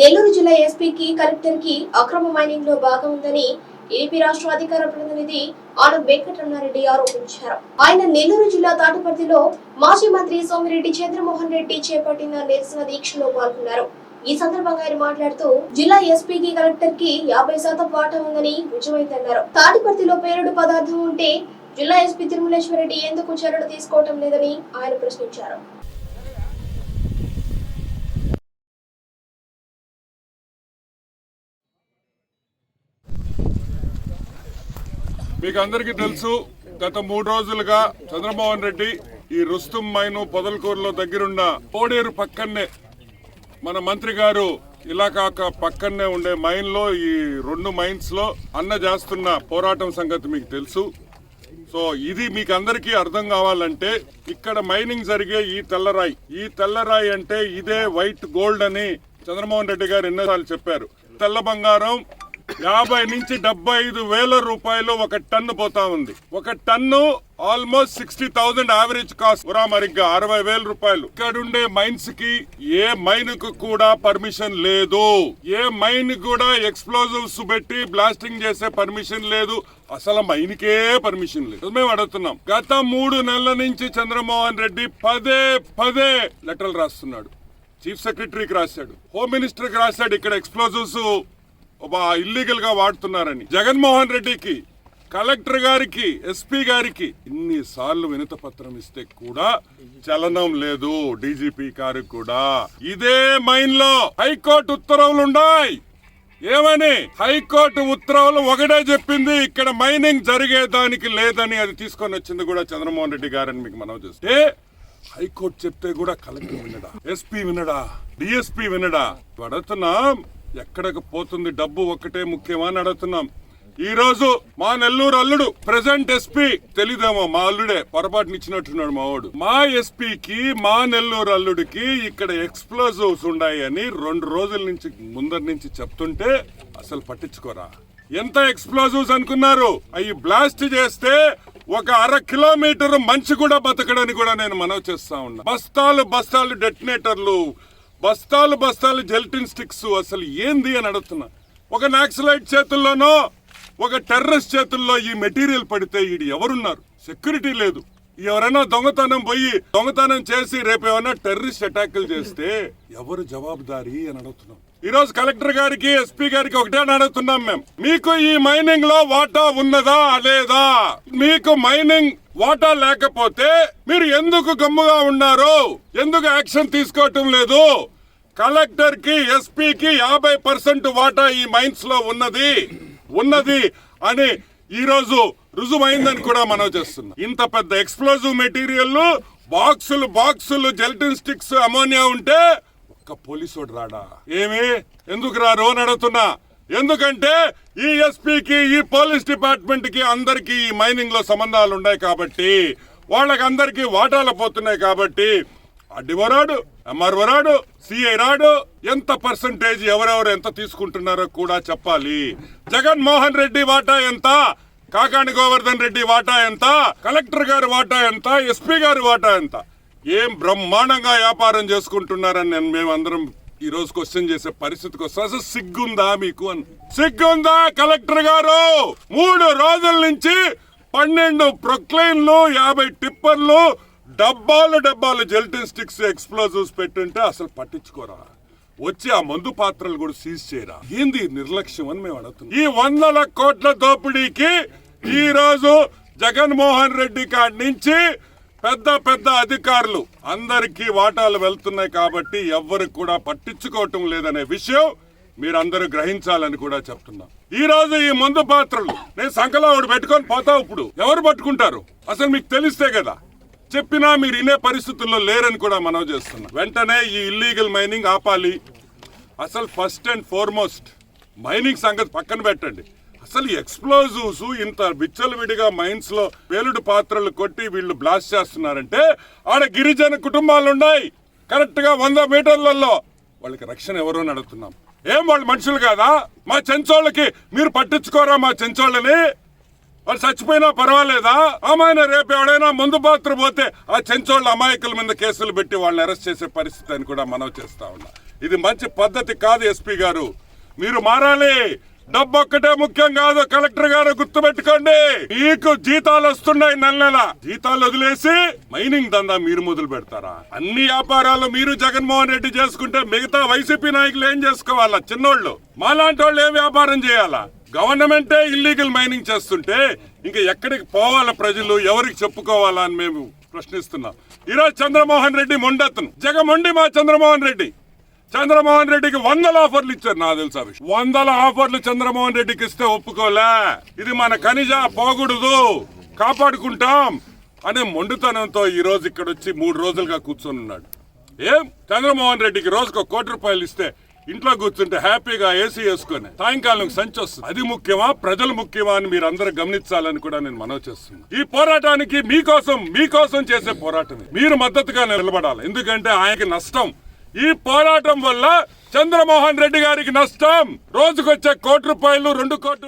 నెల్లూరు జిల్లా ఎస్పీకి కలెక్టర్కి అక్రమ మైనింగ్లో భాగం ఉందని ఏపీ రాష్ట్ర అధికార ప్రతినిధి ఆనం వెంకటరమణారెడ్డి ఆరోపించారు. ఆయన నెల్లూరు జిల్లా తాటిపర్తిలో మాజీ మంత్రి సోమిరెడ్డి చంద్రమోహన్ రెడ్డి చేపట్టిన నిరసన దీక్షలో పాల్గొన్నారు. ఈ సందర్భంగా ఆయన మాట్లాడుతూ జిల్లా ఎస్పీకి కలెక్టర్కి యాభై శాతం వాటా ఉందని రుజువైందన్నారు తాటిపర్తిలో పేరుడు పదార్థం ఉంటే జిల్లా ఎస్పీ తిరుమలేశ్వరరెడ్డి ఎందుకు చర్యలు తీసుకోవటం లేదని ఆయన ప్రశ్నించారు. మీకు అందరికీ తెలుసు గత మూడు రోజులుగా చంద్రమోహన్ రెడ్డి ఈ రుస్తుం మైను పొదలకూరులో దగ్గరున్న కోడేరు పక్కనే మన మంత్రి గారు ఇలాకాక పక్కనే ఉండే మైన్లో ఈ రెండు మైన్స్లో అన్న చేస్తున్న పోరాటం సంగతి మీకు తెలుసు. సో ఇది మీకు అందరికీ అర్థం కావాలంటే ఇక్కడ మైనింగ్ జరిగే ఈ తెల్లరాయి ఈ తెల్లరాయి అంటే ఇదే వైట్ గోల్డ్ అని చంద్రమోహన్ రెడ్డి గారు ఎన్నోసార్లు చెప్పారు. తెల్ల బంగారం యాభై నుంచి డెబ్బై ఐదు వేల రూపాయలు ఒక టన్ను పోతా ఉంది. ఒక ton almost sixty thousand average cost. మరిగ్గా అరవై వేల రూపాయలు. ఇక్కడ ఉండే మైన్స్కి ఏ మైన్కు కూడా పర్మిషన్ లేదు. ఏ మైన్ కూడా ఎక్స్ప్లోజివ్స్ పెట్టి బ్లాస్టింగ్ చేసే పర్మిషన్ లేదు. అసలు మైన్కే పర్మిషన్ లేదు. మేము అడుగుతున్నాం. గత మూడు నెలల నుంచి చంద్రమోహన్ రెడ్డి పదే పదే లెటర్లు రాస్తున్నాడు. చీఫ్ సెక్రటరీకి రాశాడు. హోమ్ మినిస్టర్ రాశాడు. ఇక్కడ ఎక్స్ప్లోజివ్స్ ఇల్లీగల్గా వాడుతున్నారని. జగన్మోహన్ రెడ్డికి కలెక్టర్ గారికి ఎస్పీ గారికి ఇన్ని సార్లు వినత పత్రం ఇస్తే కూడా చలనం లేదు డీజీపీ గారికి కూడా. ఇదే మైన్లో. హైకోర్టు ఉత్తర్వులు ఉన్నాయి. ఏమని? హైకోర్టు ఉత్తర్వులు ఒకటే చెప్పింది ఇక్కడ మైనింగ్ జరిగేదానికి లేదని అది తీసుకొని వచ్చింది కూడా చంద్రమోహన్ రెడ్డి గారని మీకు మనం చూస్తే హైకోర్టు చెప్తే కూడా కలెక్టర్ వినడా ఎస్పీ వినడా డిఎస్పీ వినడా? పడుతున్నాం. ఎక్కడికి పోతుంది? డబ్బు ఒక్కటే ముఖ్యమని అడుగుతున్నాం. ఈ రోజు మా నెల్లూరు అల్లుడు ప్రెసెంట్ ఎస్పీ తెలీదేమో మా అల్లుడే పొరపాటుని ఇచ్చినట్టున్నాడు మా వాడు మా ఎస్పీకి మా నెల్లూరు అల్లుడికి ఇక్కడ ఎక్స్ప్లోజివ్స్ ఉన్నాయని రెండు రోజుల నుంచి ముందర నుంచి చెప్తుంటే అసలు పట్టించుకోరా? ఎంత ఎక్స్ప్లోజివ్స్ అనుకున్నారు? అవి బ్లాస్ట్ చేస్తే ఒక అర కిలోమీటర్ మంచి కూడా బతకడని కూడా నేను మనవి చేస్తా ఉన్నా. బస్తాలు బస్తాలు డెటినేటర్లు బస్తాలు బస్తాలు జెల్టిన్ స్టిక్స్ అసలు ఏంది అని అడుగుతున్నా. ఒక నాక్సలైట్ చేతుల్లోనో ఒక టెర్రస్ చేతుల్లో ఈ మెటీరియల్ పడితే ఈడు ఎవరున్నారు? సెక్యూరిటీ లేదు. ఎవరైనా దొంగతనం పోయి దొంగతనం చేసి రేపు ఏమైనా టెర్రరిస్ట్ అటాకులు చేస్తే ఎవరు జవాబుదారీ అని అడుగుతున్నాం. ఈ రోజు కలెక్టర్ గారికి ఎస్పీ గారికి ఒకటే అని అడుగుతున్నాం మేము. మీకు ఈ మైనింగ్లో వాటా ఉన్నదా లేదా? మీకు మైనింగ్ వాటా లేకపోతే మీరు ఎందుకు గమ్ముగా ఉన్నారు? ఎందుకు యాక్షన్ తీసుకోవటం లేదు? కలెక్టర్కి ఎస్పీకి యాభై పర్సెంట్ వాటా ఈ మైన్స్లో ఉన్నది. ఉన్నది అని ఈ రోజు రుజువైందని కూడా మనం చేస్తున్నాం. ఇంత పెద్ద ఎక్స్ప్లోజివ్ మెటీరియల్ బాక్సులు బాక్సులు జెల్టిన్ స్టిక్స్ అమోనియా ఉంటే ఒక్క పోలీసోడు రాడా? ఏమి? ఎందుకు రారు అని అడుగుతున్నా ఎందుకంటే ఈ ఎస్పీకి ఈ పోలీస్ డిపార్ట్మెంట్కి అందరికి ఈ మైనింగ్లో సంబంధాలు ఉన్నాయి కాబట్టి వాళ్ళకి అందరికి వాటాలు పోతున్నాయి కాబట్టి అడ్డివో రాడు ఎంఆర్ఓ రాడు సిఐ రాడు ఎంత పర్సంటేజ్ ఎవరెవరు ఎంత తీసుకుంటున్నారో కూడా చెప్పాలి. జగన్మోహన్ రెడ్డి వాటా ఎంత? కాకాణి గోవర్ధన్ రెడ్డి వాటా ఎంత? కలెక్టర్ గారి వాటా ఎంత? ఎస్పీ గారి వాటా ఎంత? ఏం బ్రహ్మాండంగా వ్యాపారం చేసుకుంటున్నారని నేను మేమందరం ఈ రోజు క్వశ్చన్ చేసే పరిస్థితికి వస్తే అసలు సిగ్గుందా మీకు అని. సిగ్గుందా కలెక్టర్ గారు? మూడు రోజుల నుంచి పన్నెండు ప్రొక్లైన్లు యాభై టిప్పర్లు డబ్బాలు డబ్బాలు జెల్టిన్ స్టిక్స్ ఎక్స్ప్లోజివ్స్ పెట్టుంటే అసలు పట్టించుకోరా. వచ్చి ఆ మందు పాత్రలు కూడా సీజ్ చేయరా. ఏంది నిర్లక్ష్యం అని మేము అడుగుతున్నాం. ఈ వందల కోట్ల దోపిడీకి ఈ రోజు జగన్మోహన్ రెడ్డి కాడి నుంచి పెద్ద పెద్ద అధికారులు అందరికీ వాటాలు వెళ్తున్నాయి కాబట్టి ఎవ్వరికి కూడా పట్టించుకోవటం లేదనే విషయం మీరందరూ గ్రహించాలని కూడా చెప్తున్నా. ఈ రోజు ఈ మందు పాత్రలు నేను సంకలో ఒకటి పెట్టుకొని పోతావు ఇప్పుడు. ఎవరు పట్టుకుంటారు? అసలు మీకు తెలిస్తే కదా. చెప్పినా మీరు ఇనే పరిస్థితుల్లో లేరని కూడా మనం చేస్తున్నాం. వెంటనే ఈ ఇల్లీగల్ మైనింగ్ ఆపాలి. అసలు ఫస్ట్ అండ్ ఫార్మోస్ట్ మైనింగ్ సంగతి పక్కన పెట్టండి. అసలు ఎక్స్ప్లోజివ్స్ ఇంత విచ్చలవిడిగా మైన్స్లో పేలుడు పాత్రలు కొట్టి వీళ్ళు బ్లాస్ట్ చేస్తున్నారంటే ఆడ గిరిజన కుటుంబాలు ఉన్నాయి కరెక్ట్గా వంద మీటర్లలో. వాళ్ళకి రక్షణ ఎవరో నడుపుతున్నాం. ఏం వాళ్ళు మనుషులు కాదా? మా చెంచోళ్ళకి మీరు పట్టించుకోరా మా చెంచోళ్ళని? వాళ్ళు చచ్చిపోయినా పర్వాలేదా? అమ్మాయిన రేపు ఎవడైనా ముందు పాత్ర పోతే ఆ చెంచోళ్ళ అమాయకుల మీద కేసులు పెట్టి వాళ్ళని అరెస్ట్ చేసే పరిస్థితి అని కూడా మనం చేస్తా ఉన్నా. ఇది మంచి పద్ధతి కాదు ఎస్పీ గారు. మీరు మారాలి. డబ్బు ఒక్కటే ముఖ్యం కాదు కలెక్టర్ గారు గుర్తుపెట్టుకోండి. మీకు జీతాలు వస్తున్నాయి నెల నెల. జీతాలు వదిలేసి మైనింగ్ దందా మీరు మొదలు పెడతారా? అన్ని వ్యాపారాలు మీరు జగన్మోహన్ రెడ్డి చేసుకుంటే మిగతా వైసీపీ నాయకులు ఏం చేసుకోవాలా? చిన్నోళ్ళు. మాలాంటి వాళ్ళు ఏం వ్యాపారం చేయాలా? గవర్నమెంటే ఇల్లీగల్ మైనింగ్ చేస్తుంటే ఇంకా ఎక్కడికి పోవాలా ప్రజలు? ఎవరికి చెప్పుకోవాలా అని మేము ప్రశ్నిస్తున్నాం. ఈరోజు చంద్రమోహన్ రెడ్డి మొండెత్తను. జగమొండి మా చంద్రమోహన్ రెడ్డి. చంద్రమోహన్ రెడ్డికి వందల ఆఫర్లు ఇచ్చారు నాకు తెలుసా విషయం. వందల ఆఫర్లు చంద్రమోహన్ రెడ్డికి ఇస్తే ఒప్పుకోలే. ఇది మన ఖనిజ పోకూడదు కాపాడుకుంటాం. అనే మొండుతనంతో ఈ రోజు ఇక్కడ వచ్చి మూడు రోజులుగా కూర్చొని ఉన్నాడు. ఏం? చంద్రమోహన్ రెడ్డికి రోజుకు కోటి రూపాయలు ఇస్తే ఇంట్లో కూర్చుంటే హ్యాపీగా ఏసీ వేసుకొని సాయంకాలం సంచి వస్తుంది. అది ముఖ్యమా? ప్రజలు ముఖ్యమా అని మీరు అందరూ గమనించాలని కూడా నేను మనవి చేస్తున్నాను ఈ పోరాటానికి మీకోసం మీకోసం చేసే పోరాటం మీరు మద్దతుగా నిలబడాలి. ఎందుకంటే ఆయనకి నష్టం ఈ పోరాటం వల్ల చంద్రమోహన్ రెడ్డి గారికి నష్టం. రోజుకొచ్చే కోటి రూపాయలు రెండు కోట్లు.